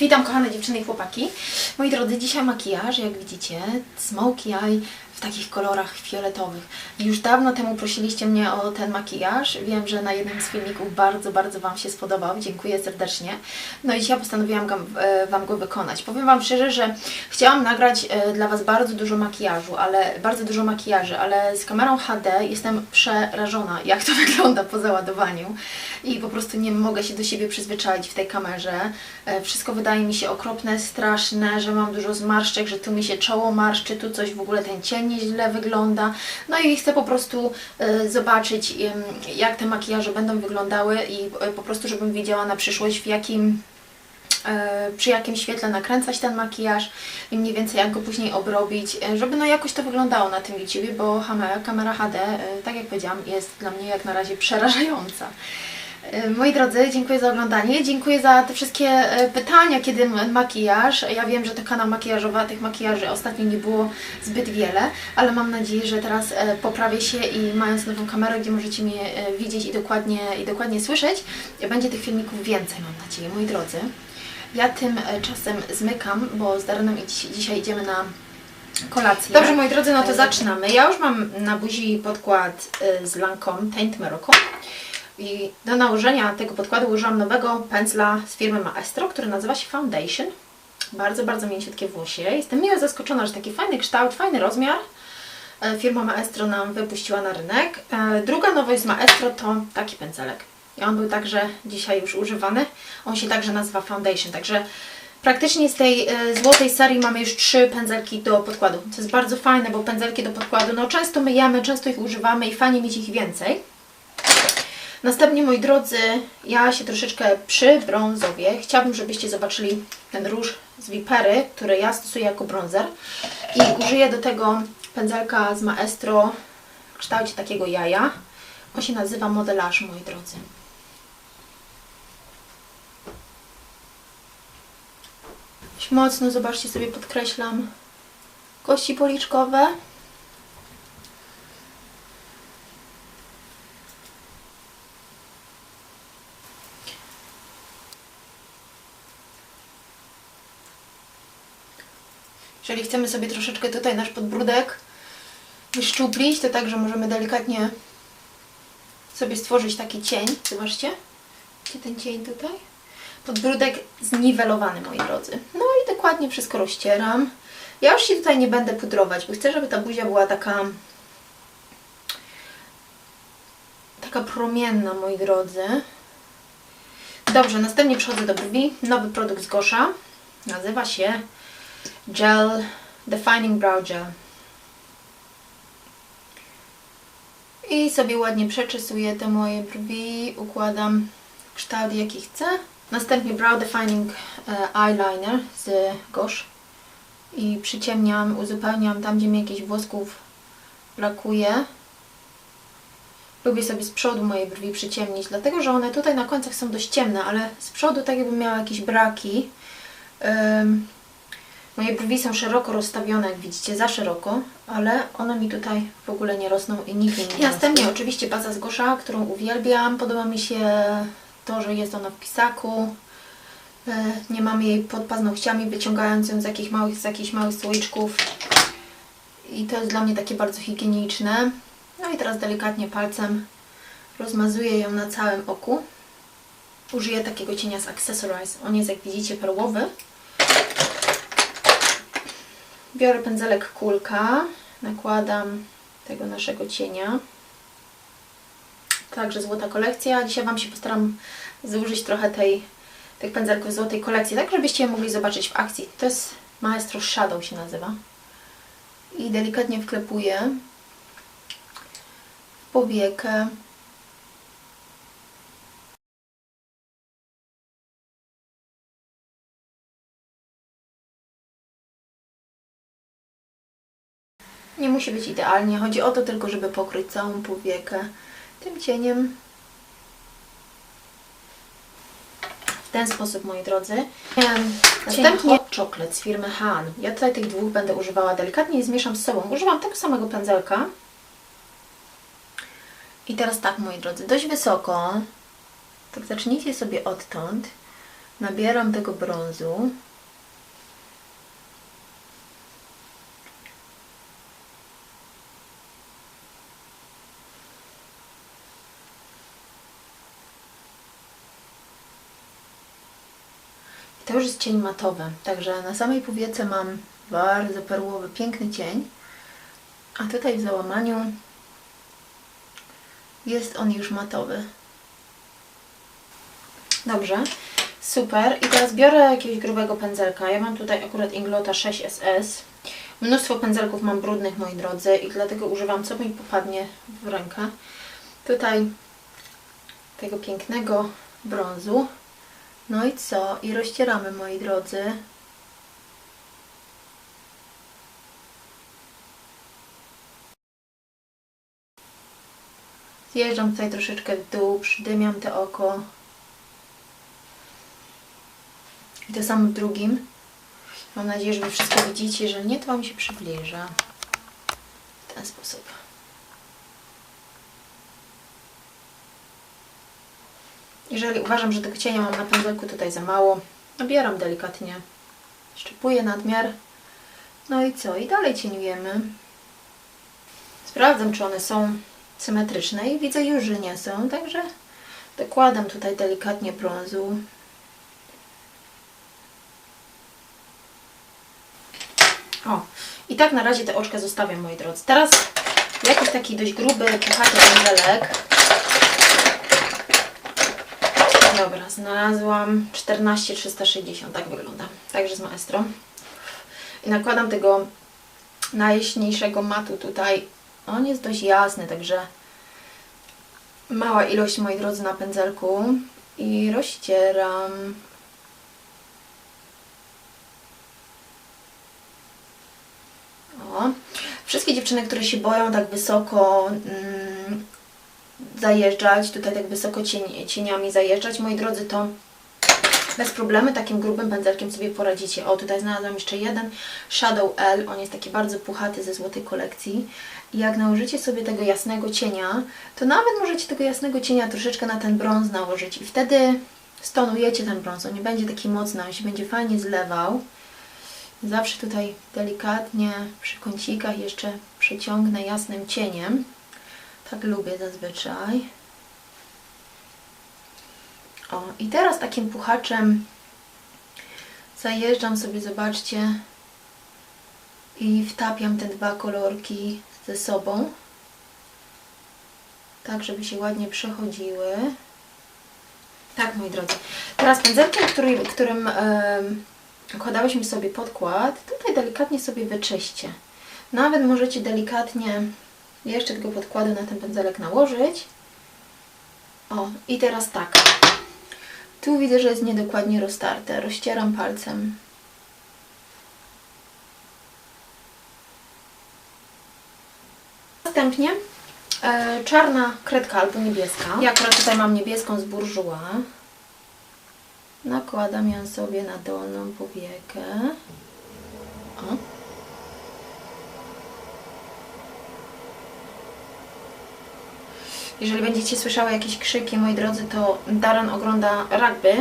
Witam kochane dziewczyny i chłopaki. Moi drodzy, dzisiaj makijaż, jak widzicie, smoky eye w takich kolorach fioletowych. Już dawno temu prosiliście mnie o ten makijaż. Wiem, że na jednym z filmików bardzo, bardzo Wam się spodobał. Dziękuję serdecznie. No i dzisiaj postanowiłam go, e, Wam go wykonać. Powiem Wam szczerze, że chciałam nagrać e, dla Was bardzo dużo makijażu, ale bardzo dużo makijaży, ale z kamerą HD jestem przerażona, jak to wygląda po załadowaniu i po prostu nie mogę się do siebie przyzwyczaić w tej kamerze. E, Wszystko wydaje mi się okropne, straszne, że mam dużo zmarszczek, że tu mi się czoło marszczy, tu coś w ogóle ten cień źle wygląda. No i chcę po prostu e, zobaczyć, jak te makijaże będą wyglądały i e, po prostu, żebym wiedziała na przyszłość, w jakim e, przy jakim świetle nakręcać ten makijaż i mniej więcej jak go później obrobić, żeby no jakoś to wyglądało na tym YouTube, bo kamera, HD, tak jak powiedziałam, jest dla mnie jak na razie przerażająca. E, Moi drodzy, dziękuję za oglądanie, dziękuję za te wszystkie e, pytania, kiedy makijaż. Ja wiem, że to kanał makijażowy, a tych makijaży ostatnio nie było zbyt wiele, ale mam nadzieję, że teraz e, poprawię się i mając nową kamerę, gdzie możecie mnie widzieć i dokładnie, i dokładnie słyszeć, będzie tych filmików więcej, mam nadzieję, moi drodzy. Ja tym e, czasem zmykam, bo z Darenem i dziś, dzisiaj idziemy na kolację. Dobrze, moi drodzy, no to zaczynamy. Ja już mam na buzi podkład z Lancome Taint Morocco. I do nałożenia tego podkładu użyłam nowego pędzla z firmy Maestro, który nazywa się Foundation. Bardzo, bardzo mięciutkie włosie. Jestem miło zaskoczona, że taki fajny kształt, fajny rozmiar. e, Firma Maestro nam wypuściła na rynek. E, Druga nowość z Maestro to taki pędzelek. I on był także dzisiaj już używany. On się także nazywa Foundation, także praktycznie z tej e, złotej serii mamy już trzy pędzelki do podkładu. To jest bardzo fajne, bo pędzelki do podkładu, no często myjemy, często ich używamy i fajnie mieć ich więcej. Następnie, moi drodzy, ja się troszeczkę przybrązowię. Chciałabym, żebyście zobaczyli ten róż z Vipery, który ja stosuję jako bronzer. I użyję do tego pędzelka z Maestro w kształcie takiego jaja. On się nazywa modelarz, moi drodzy. Mocno, zobaczcie sobie, podkreślam kości policzkowe. Chcemy sobie troszeczkę tutaj nasz podbródek wyszczuplić, to także możemy delikatnie sobie stworzyć taki cień. Zobaczcie, gdzie ten cień tutaj? Podbródek zniwelowany, moi drodzy. No i dokładnie wszystko rozcieram. Ja już się tutaj nie będę pudrować, bo chcę, żeby ta buzia była taka taka promienna, moi drodzy. Dobrze, następnie przechodzę do brwi. Nowy produkt z Gosza. Nazywa się Gel Defining Brow Gel. I sobie ładnie przeczesuję te moje brwi, układam kształt jaki chcę. Następnie Brow Defining e, Eyeliner z Gosh. I przyciemniam, uzupełniam tam, gdzie mi jakichś włosków brakuje. Lubię sobie z przodu moje brwi przyciemnić, dlatego że one tutaj na końcach są dość ciemne, ale z przodu tak jakbym miała jakieś braki. Ym, Moje brwi są szeroko rozstawione, jak widzicie, za szeroko, ale one mi tutaj w ogóle nie rosną i nigdy nie następnie oczywiście baza z Gosza, którą uwielbiam. Podoba mi się to, że jest ona w pisaku. E, Nie mamy jej pod paznokciami, wyciągając ją z jakichś małych, z jakichś małych słoiczków. I to jest dla mnie takie bardzo higieniczne. No i teraz delikatnie palcem rozmazuję ją na całym oku. Użyję takiego cienia z Accessorize. On jest, jak widzicie, perłowy. Biorę pędzelek kulka, nakładam tego naszego cienia. Także złota kolekcja. Dzisiaj Wam się postaram zużyć trochę tej, tych pędzelków złotej kolekcji, tak żebyście je mogli zobaczyć w akcji. To jest Maestro Shadow się nazywa. I delikatnie wklepuję w powiekę. Nie musi być idealnie, chodzi o to tylko, żeby pokryć całą powiekę tym cieniem. W ten sposób, moi drodzy. Następnie hot chocolate z firmy Han. Ja tutaj tych dwóch będę używała delikatnie i zmieszam z sobą. Używam tego samego pędzelka. I teraz tak, moi drodzy, dość wysoko. Tak zacznijcie sobie odtąd. nabieram tego brązu. To już jest cień matowy, także na samej powiece mam bardzo perłowy, piękny cień. A tutaj w załamaniu jest on już matowy. Dobrze, super. I teraz biorę jakiegoś grubego pędzelka. Ja mam tutaj akurat Inglota 6SS. Mnóstwo pędzelków mam brudnych, moi drodzy, i dlatego używam, co mi popadnie w rękę. Tutaj tego pięknego brązu. No i co? I rozcieramy, moi drodzy. Zjeżdżam tutaj troszeczkę w dół, przydymiam te oko. I to samo w drugim. Mam nadzieję, że Wy wszystko widzicie. Jeżeli nie, to Wam się przybliża. W ten sposób. Jeżeli uważam, że tego cienia mam na pędzelku tutaj za mało, nabieram delikatnie. Szczepuję nadmiar. No i co? I dalej cieniujemy. Sprawdzam, czy one są symetryczne i widzę już, że nie są, także dokładam tutaj delikatnie brązu. O, i tak na razie te oczka zostawiam, moi drodzy. Teraz jakiś taki dość gruby, puchaty pędzelek. Dobra, znalazłam 14360, tak wygląda. Także z maestro. I nakładam tego najjaśniejszego matu tutaj. On jest dość jasny, także mała ilość, moi drodzy, na pędzelku. I rozcieram. O. Wszystkie dziewczyny, które się boją tak wysoko mm, zajeżdżać, tutaj tak wysoko cieniami zajeżdżać, moi drodzy, to bez problemu takim grubym pędzelkiem sobie poradzicie. O, tutaj znalazłam jeszcze jeden Shadow L, on jest taki bardzo puchaty ze złotej kolekcji. I jak nałożycie sobie tego jasnego cienia, to nawet możecie tego jasnego cienia troszeczkę na ten brąz nałożyć i wtedy stonujecie ten brąz, on nie będzie taki mocny, on się będzie fajnie zlewał. Zawsze tutaj delikatnie przy kącikach jeszcze przeciągnę jasnym cieniem. Tak lubię zazwyczaj. O, i teraz takim puchaczem zajeżdżam sobie, zobaczcie, i wtapiam te dwa kolorki ze sobą, tak żeby się ładnie przechodziły. Tak, moi drodzy. Teraz pędzelkiem, który, którym um, układałyśmy sobie podkład, tutaj delikatnie sobie wyczyście. Nawet możecie delikatnie jeszcze tego podkładu na ten pędzelek nałożyć. O, i teraz tak. Tu widzę, że jest niedokładnie roztarte. Rozcieram palcem. Następnie e, czarna kredka albo niebieska. Ja akurat tutaj mam niebieską z burżuła. Nakładam ją sobie na dolną powiekę. O. Jeżeli będziecie słyszały jakieś krzyki, moi drodzy, to Darren ogląda rugby.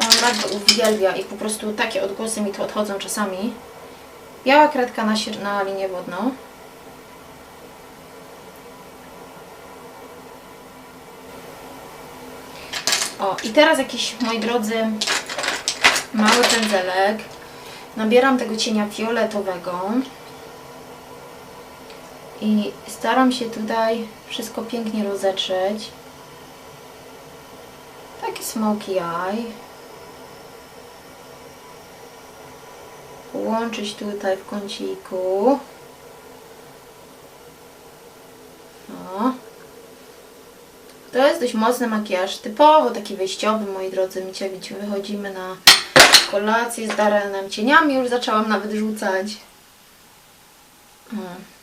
On rugby uwielbia i po prostu takie odgłosy mi tu odchodzą czasami. Biała kredka na, na linię wodną. O, i teraz jakiś, moi drodzy, mały pędzelek. Nabieram tego cienia fioletowego. I staram się tutaj wszystko pięknie rozetrzeć. Taki smoky eye. Połączyć tutaj w kąciku. O. To jest dość mocny makijaż, typowo taki wyjściowy, moi drodzy. My dzisiaj wychodzimy na kolację z Darenem. Cieniami już zaczęłam nawet rzucać. O.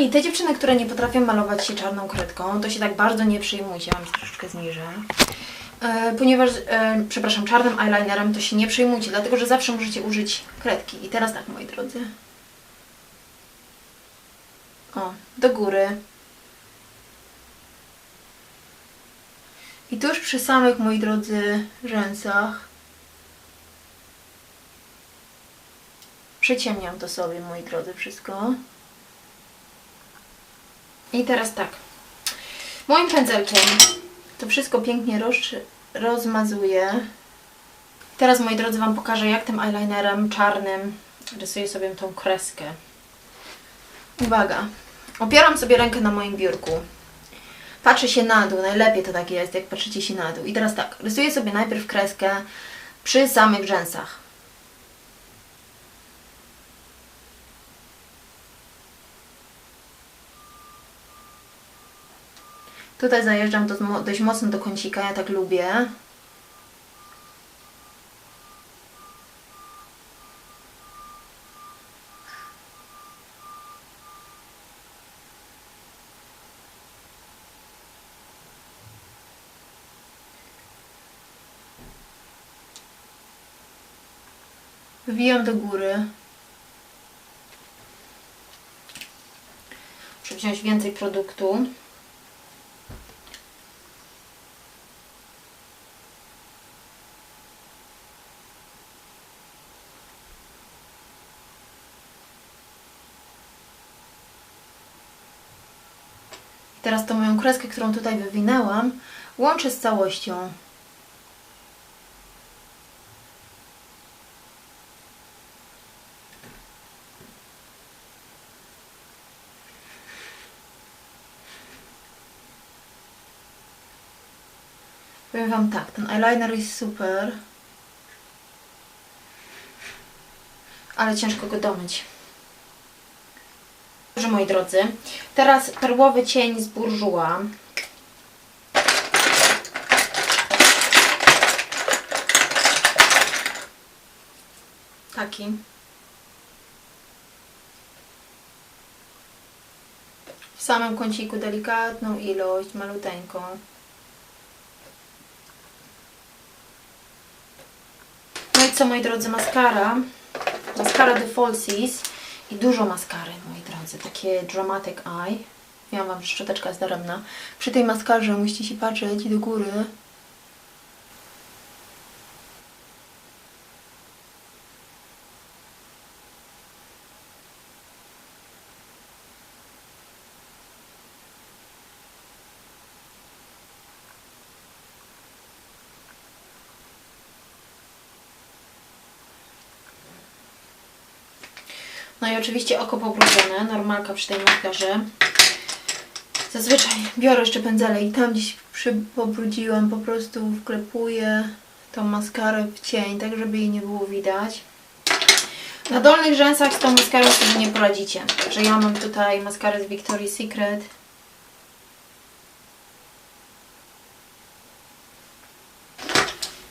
I te dziewczyny, które nie potrafią malować się czarną kredką, to się tak bardzo nie przejmujcie, mam się troszeczkę zniżę. E, ponieważ, e, przepraszam, czarnym eyelinerem to się nie przejmujcie, dlatego że zawsze możecie użyć kredki. I teraz tak, moi drodzy. O, do góry. I tuż przy samych, moi drodzy, rzęsach przyciemniam to sobie, moi drodzy, wszystko. I teraz tak. Moim pędzelkiem to wszystko pięknie roz, rozmazuję. Teraz, moi drodzy, Wam pokażę, jak tym eyelinerem czarnym rysuję sobie tą kreskę. Uwaga. Opieram sobie rękę na moim biurku. Patrzę się na dół. Najlepiej to tak jest, jak patrzycie się na dół. I teraz tak. Rysuję sobie najpierw kreskę przy samych rzęsach. Tutaj zajeżdżam do, dość mocno do kącika, ja tak lubię. Wbijam do góry. Muszę wziąć więcej produktu. Teraz tą moją kreskę, którą tutaj wywinęłam, łączę z całością. Powiem Wam tak, ten eyeliner jest super, ale ciężko go domyć. Dobrze, moi drodzy, teraz perłowy cień z Bourjois. Taki. W samym kąciku delikatną ilość, maluteńką. No i co, moi drodzy, maskara. Maskara The Falsies. I dużo maskary, Takie Dramatic Eye. Ja Wam, szczoteczka jest daremna. Przy tej maskarze musicie się patrzeć do góry. No i oczywiście oko pobrudzone, normalka przy tej maskarze. Zazwyczaj biorę jeszcze pędzele i tam gdzieś pobrudziłam, po prostu wklepuję tą maskarę w cień, tak żeby jej nie było widać. Na dolnych rzęsach z tą maskarą sobie nie poradzicie. Także ja mam tutaj maskarę z Victoria's Secret.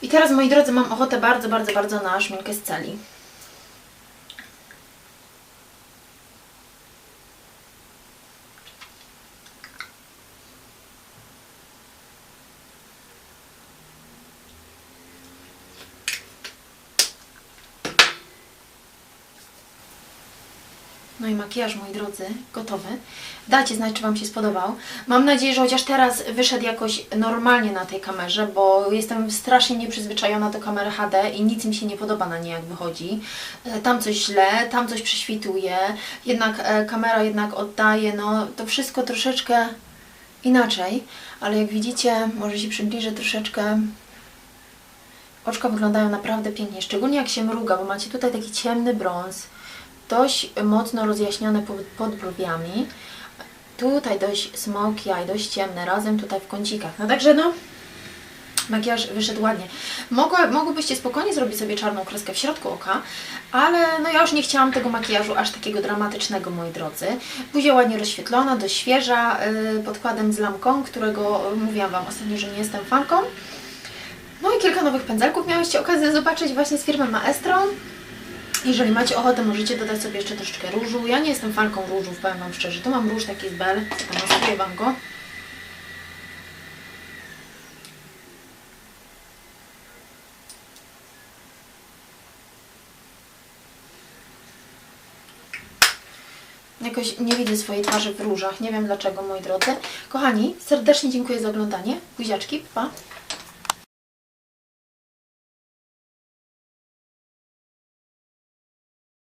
I teraz, moi drodzy, mam ochotę bardzo, bardzo, bardzo na szminkę z celi. Makijaż, moi drodzy, gotowy. Dajcie znać, czy Wam się spodobał. Mam nadzieję, że chociaż teraz wyszedł jakoś normalnie na tej kamerze, bo jestem strasznie nieprzyzwyczajona do kamery HD i nic mi się nie podoba na niej, jak wychodzi. E, Tam coś źle, tam coś prześwituje, jednak e, kamera jednak oddaje, no to wszystko troszeczkę inaczej, ale jak widzicie, może się przybliżę troszeczkę, oczka wyglądają naprawdę pięknie, szczególnie jak się mruga, bo macie tutaj taki ciemny brąz, dość mocno rozjaśnione pod, brwiami. Tutaj dość smoky eye, dość ciemne, razem tutaj w kącikach. No także no, makijaż wyszedł ładnie. Mogła, mogłybyście spokojnie zrobić sobie czarną kreskę w środku oka, ale no ja już nie chciałam tego makijażu aż takiego dramatycznego, moi drodzy. Buzia ładnie rozświetlona, dość świeża, yy, podkładem z lamką, którego yy, mówiłam Wam ostatnio, że nie jestem fanką. No i kilka nowych pędzelków miałyście okazję zobaczyć właśnie z firmy Maestro. Jeżeli macie ochotę, możecie dodać sobie jeszcze troszeczkę różu. Ja nie jestem fanką różów, powiem Wam szczerze. Tu mam róż taki z Bell, zamonstruję Wam go. Jakoś nie widzę swojej twarzy w różach. Nie wiem dlaczego, moi drodzy. Kochani, serdecznie dziękuję za oglądanie. Buziaczki, pa.